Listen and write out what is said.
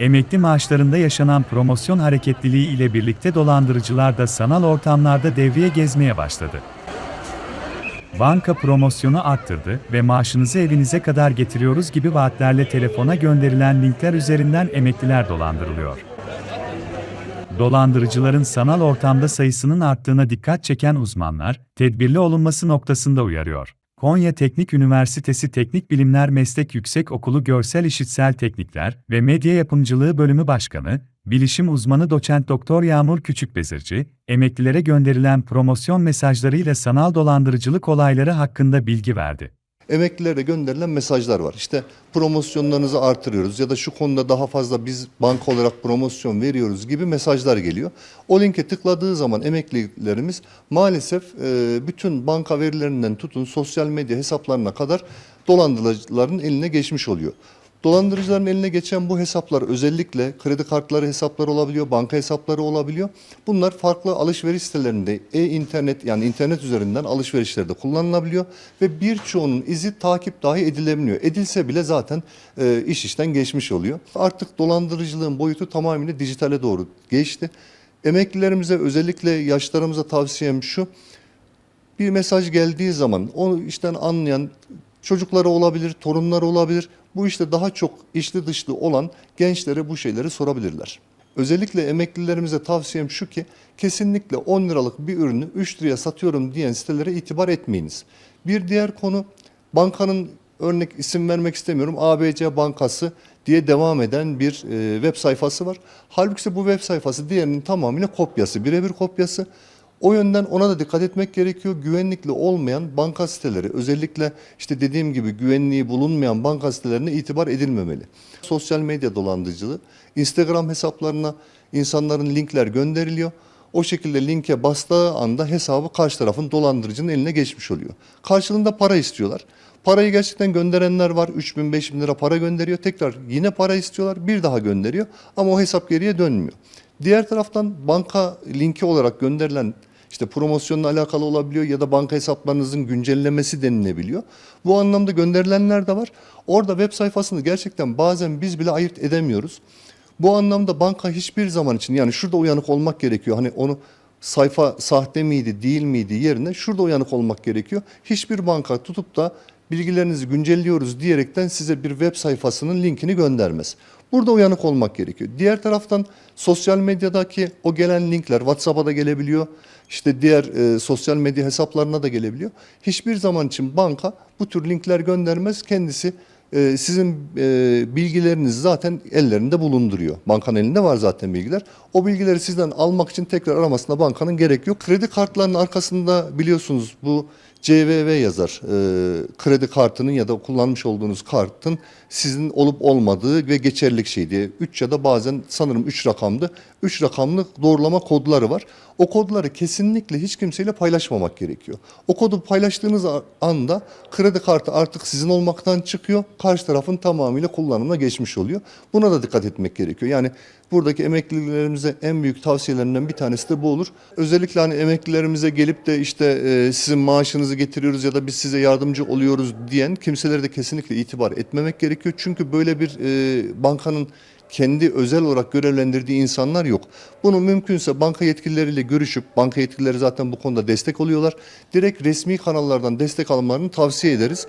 Emekli maaşlarında yaşanan promosyon hareketliliği ile birlikte dolandırıcılar da sanal ortamlarda devreye gezmeye başladı. Banka promosyonu arttırdı ve maaşınızı evinize kadar getiriyoruz gibi vaatlerle telefona gönderilen linkler üzerinden emekliler dolandırılıyor. Dolandırıcıların sanal ortamda sayısının arttığına dikkat çeken uzmanlar, tedbirli olunması noktasında uyarıyor. Konya Teknik Üniversitesi Teknik Bilimler Meslek Yüksekokulu Görsel İşitsel Teknikler ve Medya Yapımcılığı Bölümü Başkanı, bilişim uzmanı doçent doktor Yağmur Küçükbezirci, emeklilere gönderilen promosyon mesajlarıyla sanal dolandırıcılık olayları hakkında bilgi verdi. Emeklilere gönderilen mesajlar var. İşte promosyonlarınızı artırıyoruz ya da şu konuda daha fazla biz banka olarak promosyon veriyoruz gibi mesajlar geliyor. O linke tıkladığı zaman emeklilerimiz maalesef e, bütün banka verilerinden tutun sosyal medya hesaplarına kadar dolandırıcıların eline geçmiş oluyor. Dolandırıcıların eline geçen bu hesaplar özellikle kredi kartları hesapları olabiliyor, banka hesapları olabiliyor. Bunlar farklı alışveriş sitelerinde e-internet yani internet üzerinden alışverişlerde kullanılabiliyor ve birçoğunun izi takip dahi edilebiliyor. Edilse bile zaten e, iş işten geçmiş oluyor. Artık dolandırıcılığın boyutu tamamıyla dijitale doğru geçti. Emeklilerimize özellikle yaşlarımıza tavsiyem şu. Bir mesaj geldiği zaman onu işten anlayan çocukları olabilir, torunları olabilir. Bu işte daha çok içli dışlı olan gençlere bu şeyleri sorabilirler. Özellikle emeklilerimize tavsiyem şu ki kesinlikle 10 liralık bir ürünü 3 liraya satıyorum diyen sitelere itibar etmeyiniz. Bir diğer konu bankanın örnek isim vermek istemiyorum ABC Bankası diye devam eden bir e, web sayfası var. Halbuki bu web sayfası diğerinin tamamıyla kopyası, birebir kopyası. O yönden ona da dikkat etmek gerekiyor. Güvenlikli olmayan banka siteleri, özellikle işte dediğim gibi güvenliği bulunmayan banka sitelerine itibar edilmemeli. Sosyal medya dolandırıcılığı, Instagram hesaplarına insanların linkler gönderiliyor. O şekilde linke bastığı anda hesabı karşı tarafın dolandırıcının eline geçmiş oluyor. Karşılığında para istiyorlar. Parayı gerçekten gönderenler var. 3 bin 5 bin lira para gönderiyor. Tekrar yine para istiyorlar. Bir daha gönderiyor. Ama o hesap geriye dönmüyor. Diğer taraftan banka linki olarak gönderilen işte promosyonla alakalı olabiliyor ya da banka hesaplarınızın güncellemesi denilebiliyor. Bu anlamda gönderilenler de var. Orada web sayfasını gerçekten bazen biz bile ayırt edemiyoruz. Bu anlamda banka hiçbir zaman için yani şurada uyanık olmak gerekiyor. Hani onu sayfa sahte miydi değil miydi yerine şurada uyanık olmak gerekiyor. Hiçbir banka tutup da bilgilerinizi güncelliyoruz diyerekten size bir web sayfasının linkini göndermez. Burada uyanık olmak gerekiyor. Diğer taraftan sosyal medyadaki o gelen linkler WhatsApp'a da gelebiliyor. İşte diğer e, sosyal medya hesaplarına da gelebiliyor. Hiçbir zaman için banka bu tür linkler göndermez. Kendisi e, sizin e, bilgilerinizi zaten ellerinde bulunduruyor. Bankanın elinde var zaten bilgiler. O bilgileri sizden almak için tekrar aramasına bankanın gerek yok. Kredi kartlarının arkasında biliyorsunuz bu CVV yazar. E, kredi kartının ya da kullanmış olduğunuz kartın sizin olup olmadığı ve geçerlilik şey diye. 3 ya da bazen sanırım 3 rakamdı. 3 rakamlı doğrulama kodları var. O kodları kesinlikle hiç kimseyle paylaşmamak gerekiyor. O kodu paylaştığınız anda kredi kartı artık sizin olmaktan çıkıyor. Karşı tarafın tamamıyla kullanımına geçmiş oluyor. Buna da dikkat etmek gerekiyor. Yani buradaki emeklilerimize en büyük tavsiyelerinden bir tanesi de bu olur. Özellikle hani emeklilerimize gelip de işte e, sizin maaşınızı getiriyoruz ya da biz size yardımcı oluyoruz diyen kimselere de kesinlikle itibar etmemek gerekiyor. Çünkü böyle bir e, bankanın kendi özel olarak görevlendirdiği insanlar yok. Bunu mümkünse banka yetkilileriyle görüşüp, banka yetkilileri zaten bu konuda destek oluyorlar. Direkt resmi kanallardan destek almalarını tavsiye ederiz.